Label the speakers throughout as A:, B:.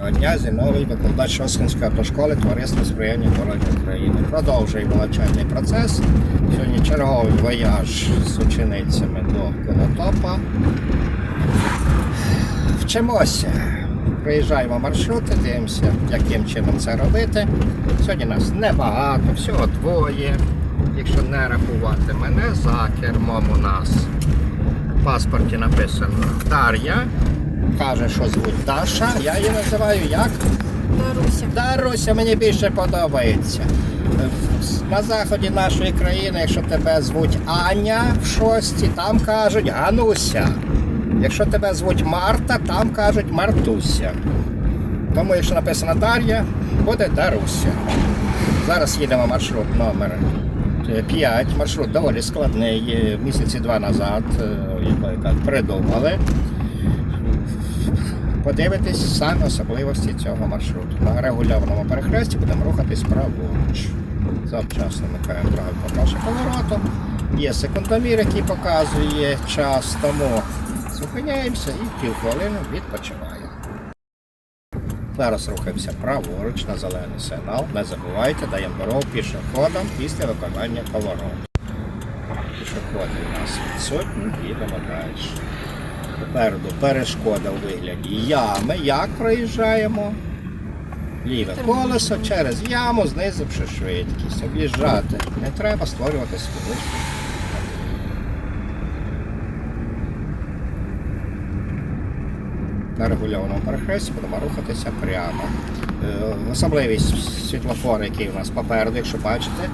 A: Дня, Зіновий, викладач Шосткинської автошколи Товариства сприяння обороні України. Продовжуємо навчальний процес. Сьогодні черговий вояж з ученицями до Конотопа. Вчимося. Приїжджаємо маршрути, дивимося, яким чином це робити. Сьогодні нас небагато, всього двоє. Якщо не рахувати мене, за кермом у нас в паспорті написано Дар'я. Каже, що звуть Даша. Я її називаю як?
B: Даруся.
A: Даруся, мені більше подобається. На заході нашої країни, якщо тебе звуть Аня в шості, там кажуть Гануся. Якщо тебе звуть Марта, там кажуть Мартуся. Тому, якщо написано Дар'я, буде Даруся. Зараз їдемо маршрут номер 5. Маршрут доволі складний. Місяці два назад е, його придумали. Подивитись саме особливості цього маршруту. На регульованому перехресті будемо рухатись праворуч. Завчасно вмикаємо правий покаже повороту. Є секундомір, який показує час, тому зупиняємося і півхвилини відпочиваємо. Зараз рухаємося праворуч на зелений сигнал. Не забувайте, даємо дорогу пішоходам після виконання повороту. Пішоходи у нас відсутні, їдемо далі. Попереду перешкода у вигляді ями. Як проїжджаємо? Ліве колесо через яму, знизивши швидкість. Об'їжджати не треба створювати світличку. На регульованому перехресті будемо рухатися прямо. Е, Особливість світлофору, який у нас попереду, якщо бачите,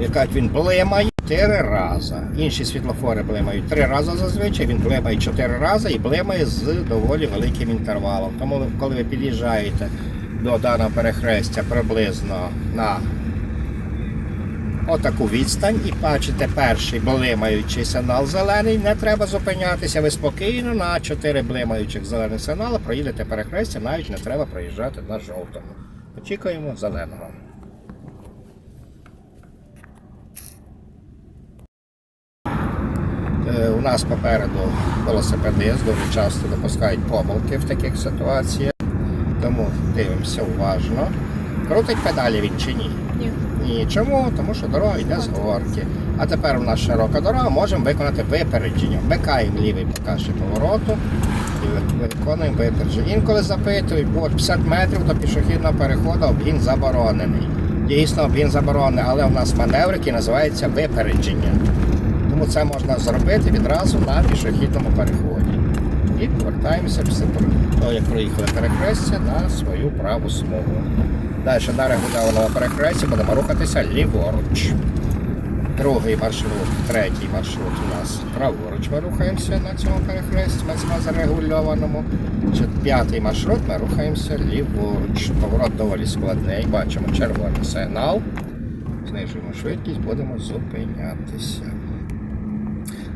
A: яка він блимає чотири рази. Інші світлофори блимають три рази зазвичай, він блимає чотири рази і блимає з доволі великим інтервалом. Тому, коли ви під'їжджаєте до даного перехрестя приблизно на отаку відстань і бачите перший блимаючий сигнал зелений, не треба зупинятися. Ви спокійно на чотири блимаючих зелених сигнали проїдете перехрестя, навіть не треба проїжджати на жовтому. Очікуємо зеленого. У нас попереду велосипедист дуже часто допускають помилки в таких ситуаціях, тому дивимося уважно. Крутить педалі він чи ні?
B: Ні.
A: Ні. Чому? Тому що дорога йде з горки. А тепер у нас широка дорога, можемо виконати випередження. Вмикаємо лівий покажче повороту і виконуємо випередження. Інколи запитують, бо 50 метрів до пішохідного переходу обгін заборонений. Дійсно, обгін заборонений, але у нас маневр, який називається випередження. Тому це можна зробити відразу на пішохідному переході. І повертаємося після того, як проїхали перехрестя на свою праву смугу. Далі на регульованому перехресті будемо рухатися ліворуч. Другий маршрут, третій маршрут у нас праворуч ми рухаємося на цьому перехресті, ми зарегульованому. П'ятий маршрут ми рухаємося ліворуч. Поворот доволі складний, бачимо червоний сигнал. Знижуємо швидкість, будемо зупинятися.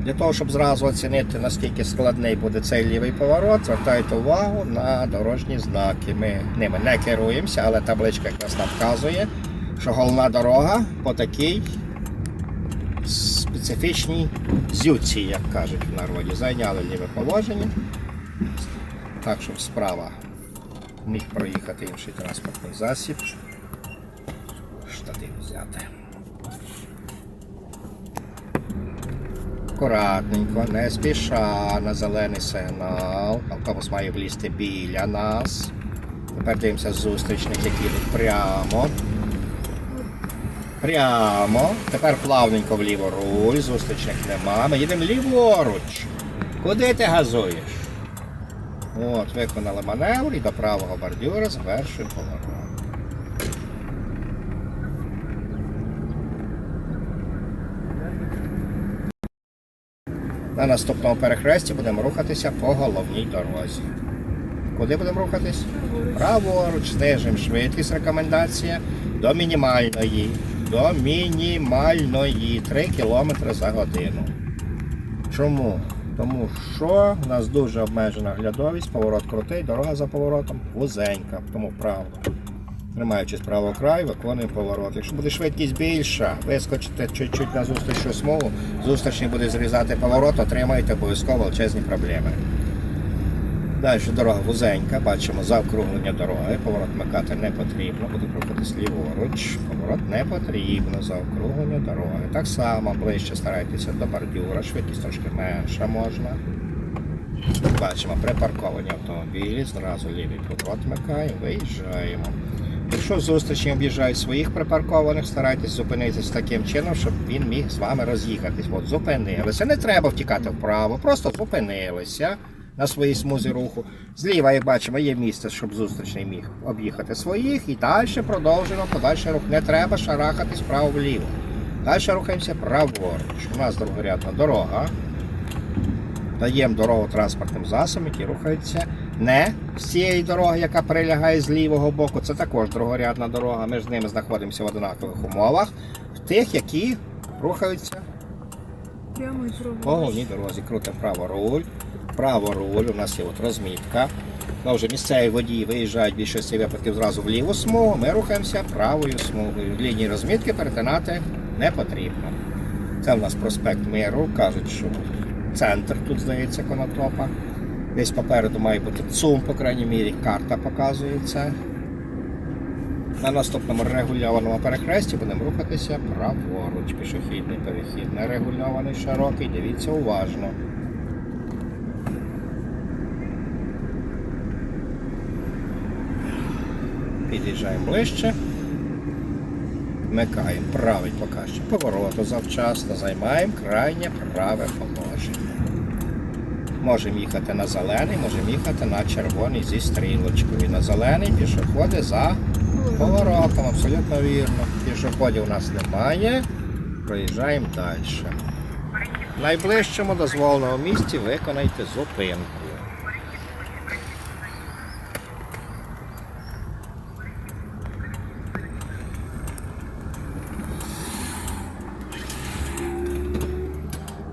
A: Для того, щоб зразу оцінити, наскільки складний буде цей лівий поворот, звертайте увагу на дорожні знаки. Ми ними не керуємося, але табличка якраз нам вказує, що головна дорога по такій специфічній зюці, як кажуть в народі. Зайняли ліве положення, так, щоб справа міг проїхати інший транспортний засіб. Штатив взяти. Акуратненько, не спіша на зелений сигнал. Автобус має влізти біля нас. Тепер дивимося зустрічник, які йдуть прямо. Прямо. Тепер плавненько вліво руль, зустрічник нема. Ми їдемо ліворуч. Куди ти газуєш? От, виконали маневр і до правого бордюра завершуємо поворот. На наступному перехресті будемо рухатися по головній дорозі. Куди будемо рухатись? Праворуч, знижимо швидкість рекомендація до мінімальної. До мінімальної 3 км за годину. Чому? Тому що в нас дуже обмежена глядовість, поворот крутий, дорога за поворотом вузенька, тому вправо. Тримаючись правого краю, виконуємо поворот. Якщо буде швидкість більша, вискочите чуть-чуть на зустрічну смугу, зустрічний буде зрізати поворот, отримаєте обов'язково величезні проблеми. Далі дорога вузенька, бачимо заокруглення дороги, поворот вмикати не потрібно, буде рухатись ліворуч, поворот не потрібно, заокруглення дороги. Так само ближче старайтеся до бордюра, швидкість трошки менша можна. Бачимо припарковані автомобілі, зразу лівий поворот вмикаємо, виїжджаємо. Якщо зустрічі об'їжджають своїх припаркованих, старайтесь зупинитись таким чином, щоб він міг з вами роз'їхатись. От зупинилися. Не треба втікати вправо, просто зупинилися на своїй смузі руху. Зліва, як бачимо, є місце, щоб зустрічний міг об'їхати своїх. І далі продовжуємо подальший рух. Не треба шарахатись вправо-вліво. Далі рухаємося праворуч. У нас другорядна дорога. Даємо дорогу транспортним засобам, які рухаються не з цієї дороги, яка прилягає з лівого боку. Це також другорядна дорога. Ми з ними знаходимося в однакових умовах. В тих, які рухаються по головній дорозі. Крутимо право руль. Право руль, у нас є от розмітка. Ну, вже місцеві водії виїжджають в більшості випадків зразу в ліву смугу. Ми рухаємося правою смугою. Лінії розмітки перетинати не потрібно. Це в нас проспект Миру. Кажуть, що центр тут здається конотопа. Десь попереду має бути ЦУМ, по крайній мірі, карта показує це. На наступному регульованому перехресті будемо рухатися праворуч. Пішохідний перехід нерегульований, широкий. Дивіться уважно. Під'їжджаємо ближче. Вмикаємо правий показчик повороту завчасно, займаємо крайнє праве положення. Можемо їхати на зелений, можемо їхати на червоний зі стрілочкою. На зелений пішоходи за поворотом, абсолютно вірно. Пішоходів у нас немає. Проїжджаємо далі. Найближчому дозволеному місці виконайте зупинку.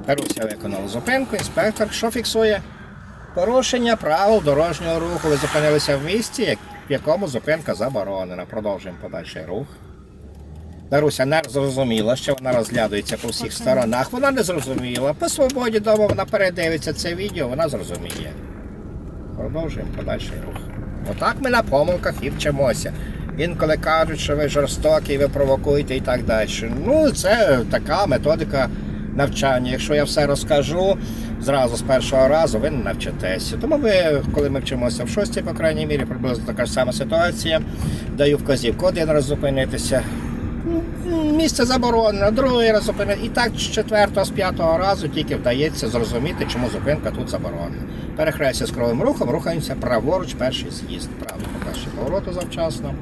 A: Руся виконала зупинку, інспектор, що фіксує? Порушення правил дорожнього руху. Ви зупинилися в місці, в якому зупинка заборонена. Продовжуємо подальший рух. Даруся не зрозуміла, що вона розглядується по всіх сторонах. Вона не зрозуміла. По свободі дома вона передивиться це відео, вона зрозуміє. Продовжуємо подальший рух. Отак ми на помилках і вчимося. Інколи кажуть, що ви жорстокі, ви провокуєте і так далі. Ну, це така методика навчання. Якщо я все розкажу зразу з першого разу, ви не навчитеся. Тому ви, коли ми вчимося в шостій, по крайній мірі, приблизно така ж сама ситуація. Даю вказівку один раз зупинитися. Місце заборонено, другий раз зупинити. І так з четвертого, з п'ятого разу тільки вдається зрозуміти, чому зупинка тут заборонена. Перехрестя з кровим рухом, рухаємося праворуч, перший з'їзд. Правильно, по-перше, повороту завчасно.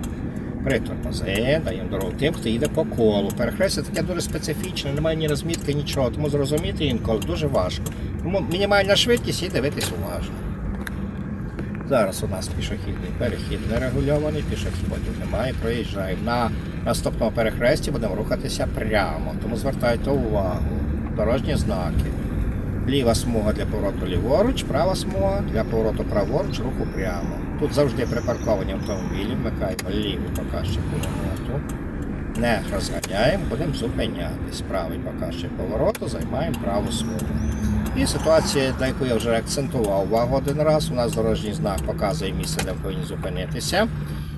A: Притормози, даємо дорогу тим, хто їде по колу. Перехрестя таке дуже специфічне, немає ні розмітки, нічого, тому зрозуміти інколи дуже важко. Тому мінімальна швидкість і дивитись уважно. Зараз у нас пішохідний перехід нерегульований, пішохідів немає, проїжджаємо. На наступному перехресті будемо рухатися прямо, тому звертайте увагу. Дорожні знаки. Ліва смуга для повороту ліворуч, права смуга для повороту праворуч, руху прямо. Тут завжди припарковані автомобілі, вмикаємо лівий показчик повороту. Не розганяємо, будемо зупинятись. Правий показчик повороту, займаємо праву смугу. І ситуація, на яку я вже акцентував увагу один раз. У нас дорожній знак показує місце, де повинні зупинитися.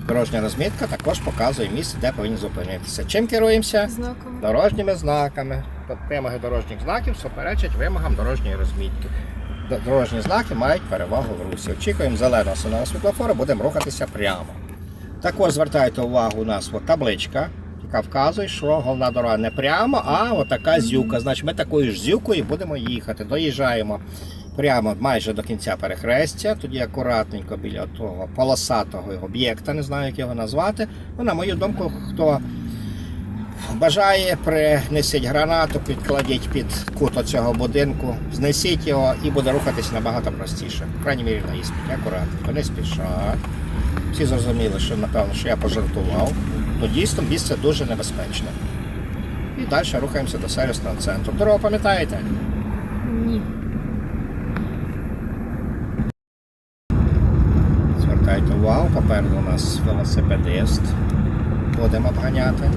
A: Дорожня розмітка також показує місце, де повинні зупинитися. Чим керуємося?
B: Знаком.
A: Дорожніми знаками. Вимоги дорожніх знаків суперечать вимогам дорожньої розмітки. Дорожні знаки мають перевагу в русі. Очікуємо зеленого сигналу світлофору, будемо рухатися прямо. Також звертайте увагу, у нас от табличка, яка вказує, що головна дорога не прямо, а отака зюка. Значить, ми такою ж зюкою будемо їхати. Доїжджаємо прямо майже до кінця перехрестя, тоді акуратненько біля того полосатого об'єкта, не знаю, як його назвати. Ну, на мою думку, хто бажає, принесіть гранату, підкладіть під кут цього будинку, знесіть його і буде рухатись набагато простіше. В крайній мірі на іспиті. Акуратненько, не спішать. Всі зрозуміли, що напевно, що я пожартував. То дійсно місце дуже небезпечне. І далі рухаємося до сервісного центру. Дорогу пам'ятаєте?
B: Ні.
A: Звертайте увагу, попереду у нас велосипедист. Будемо обганяти.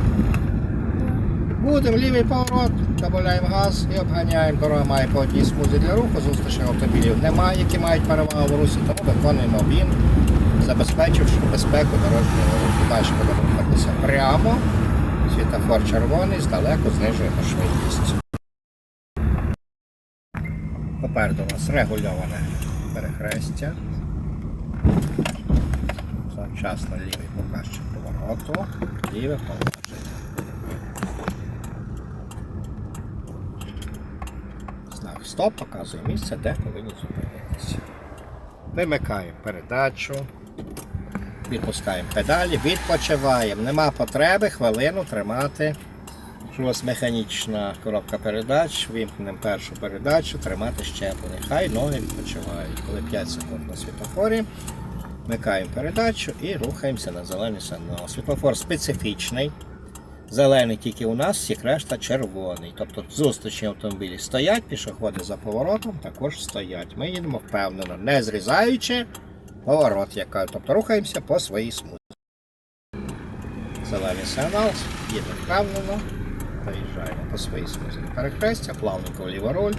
A: Будемо лівий поворот. додаємо газ і обганяємо. Дорога має по одній смузі для руху, зустрічних автомобілів немає, які мають перевагу в русі, тому виконуємо він, забезпечивши безпеку дорожнього руху. Далі будемо рухатися прямо. Світофор червоний, здалеку знижуємо швидкість. Попереду у нас регульоване перехрестя. Завчасно лівий показчик повороту, ліве положення. Знак стоп показує місце, де повинні зупинитися. Вимикаємо передачу, відпускаємо педалі, відпочиваємо. Нема потреби хвилину тримати. У вас механічна коробка передач, вимкнемо першу передачу, тримати щеплення. Хай ноги відпочивають. Коли 5 секунд на світлофорі, вмикаємо передачу і рухаємося на зелений сигнал. Світлофор специфічний. Зелений тільки у нас, всіх решта червоний. Тобто зустрічні автомобілі стоять, пішоходи за поворотом також стоять. Ми їдемо впевнено, не зрізаючи поворот, як кажуть. Тобто рухаємося по своїй смузі. Зелений сигнал, їдемо впевнено, заїжджаємо по своїй смузі перехрестя, плавненько ліворуль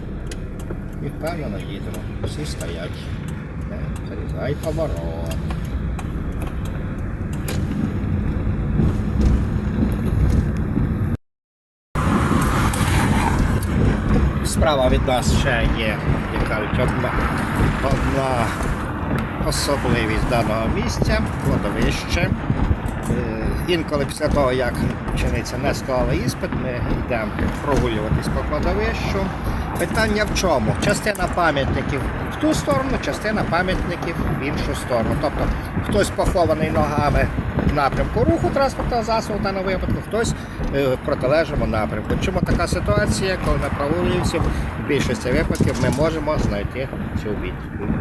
A: і впевнено їдемо. Всі стоять. Не зрізай поворот. Справа від нас ще є, як кажуть, одна, одна особливість даного місця, кладовище. Е, Інколи після того, як учениця не склала іспит, ми йдемо прогулюватись по кладовищу. Питання в чому? Частина пам'ятників ту сторону, частина пам'ятників в іншу сторону. Тобто хтось похований ногами в напрямку руху транспортного засобу в даному випадку, хтось е, в протилежному напрямку. Чому така ситуація, коли ми прогулюємося, в більшості випадків ми можемо знайти цю відповідь.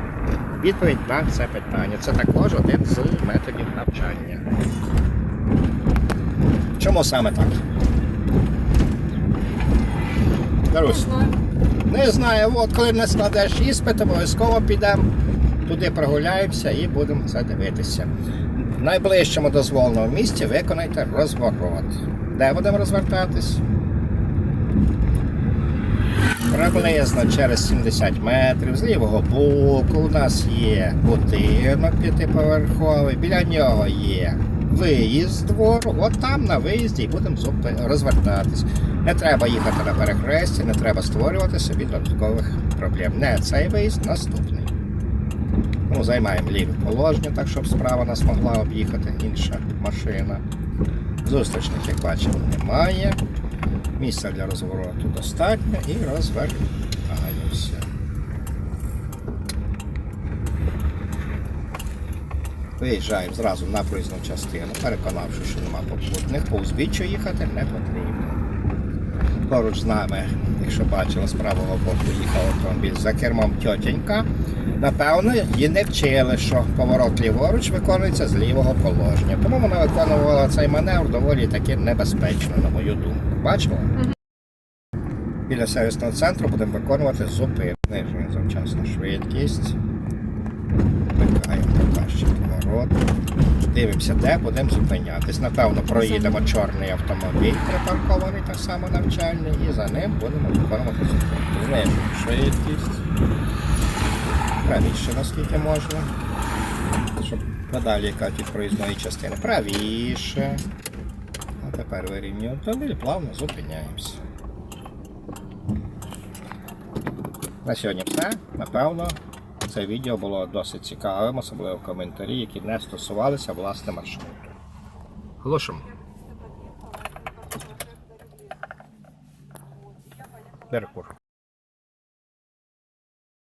A: Відповідь на це питання. Це також один з методів навчання. Чому саме так? Дарусь, не знаю, от коли не складеш іспит, обов'язково підемо, туди прогуляємося і будемо це дивитися. В найближчому дозволеному місці виконайте розворот. Де будемо розвертатись? Приблизно через 70 метрів з лівого боку у нас є будинок п'ятиповерховий, біля нього є виїзд двору, от там на виїзді і будемо розвертатись. Не треба їхати на перехресті, не треба створювати собі додаткових проблем. Не цей виїзд, наступний. Ну, займаємо ліве положення, так щоб справа нас могла об'їхати інша машина. Зустрічних, як бачимо, немає. Місця для розвороту достатньо і розвертаємося. Виїжджаємо зразу на проїзну частину, переконавши, що нема попутних, по узбіччю їхати не потрібно. Поруч з нами, якщо бачили, з правого боку їхав автомобіль за кермом тьотенька. Напевно, її не вчили, що поворот ліворуч виконується з лівого положення. Тому вона виконувала цей маневр доволі таки небезпечно, на мою думку. Бачила? Біля сервісного центру будемо виконувати зупин. Знижуємо завчасно швидкість. Вмикаємо кращий поворот. Дивимося, де будемо зупинятись. Напевно, проїдемо чорний автомобіль, припаркований так само навчальний, і за ним будемо виконувати зупинку. Знижуємо швидкість. Правіше, наскільки можна. Щоб подалі від проїзної частини. Правіше. А тепер вирівнюємо автомобіль, плавно зупиняємося. На сьогодні все. Напевно, це відео було досить цікавим, особливо коментарі, які не стосувалися власне маршруту. Глушимо. Перекур.